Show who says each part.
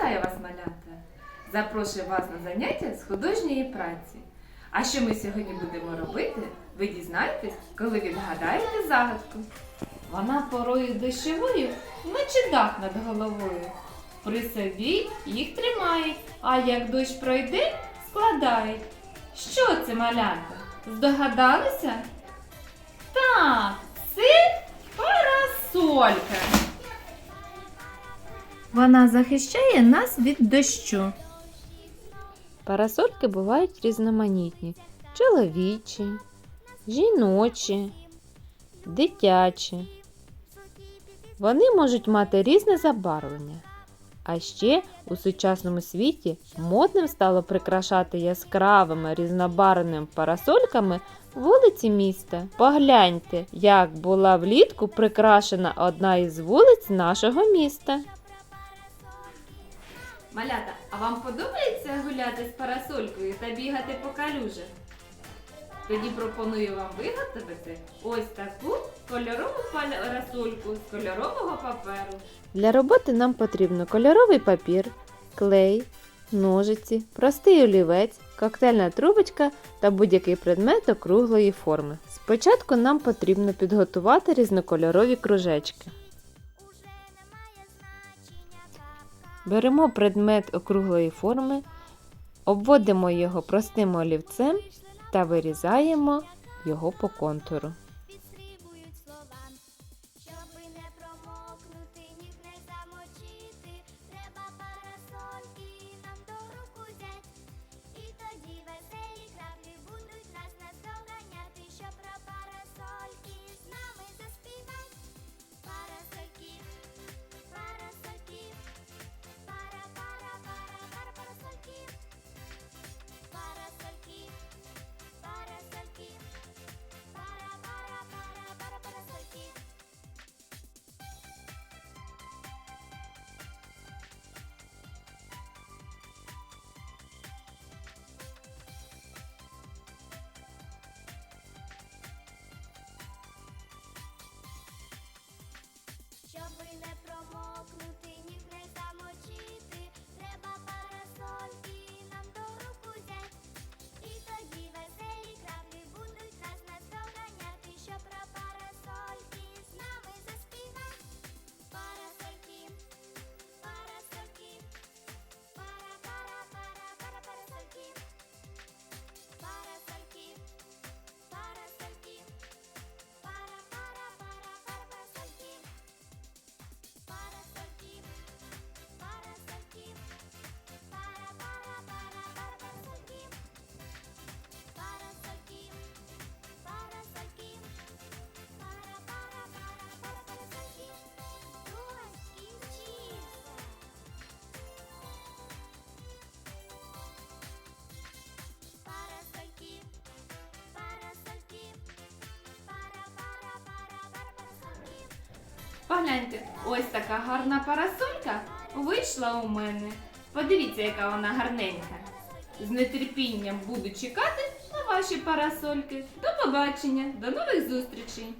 Speaker 1: Вітаю вас, малята! Запрошую вас на заняття з художньої праці. А що ми сьогодні будемо робити, ви дізнаєтесь, коли відгадаєте загадку. Вона порою дощовою, наче дах над головою. При собі їх тримають, а як дощ пройде, складають. Що це малята? Здогадалися? Так, це парасолька. Вона захищає нас від дощу.
Speaker 2: Парасольки бувають різноманітні: чоловічі, жіночі, дитячі. Вони можуть мати різне забарвлення. А ще у сучасному світі модним стало прикрашати яскравими різнобарвними парасольками вулиці міста. Погляньте, як була влітку прикрашена одна із вулиць нашого міста.
Speaker 1: Малята, а вам подобається гуляти з парасолькою та бігати по калюжах? Тоді пропоную вам виготовити ось таку кольорову парасольку з кольорового паперу.
Speaker 2: Для роботи нам потрібно кольоровий папір, клей, ножиці, простий олівець, коктейльна трубочка та будь-який предмет округлої форми. Спочатку нам потрібно підготувати різнокольорові кружечки. Беремо предмет округлої форми, обводимо його простим олівцем та вирізаємо його по контуру.
Speaker 1: Погляньте, ось така гарна парасолька вийшла у мене. Подивіться, яка вона гарненька. З нетерпінням буду чекати на ваші парасольки. До побачення, до нових зустрічей!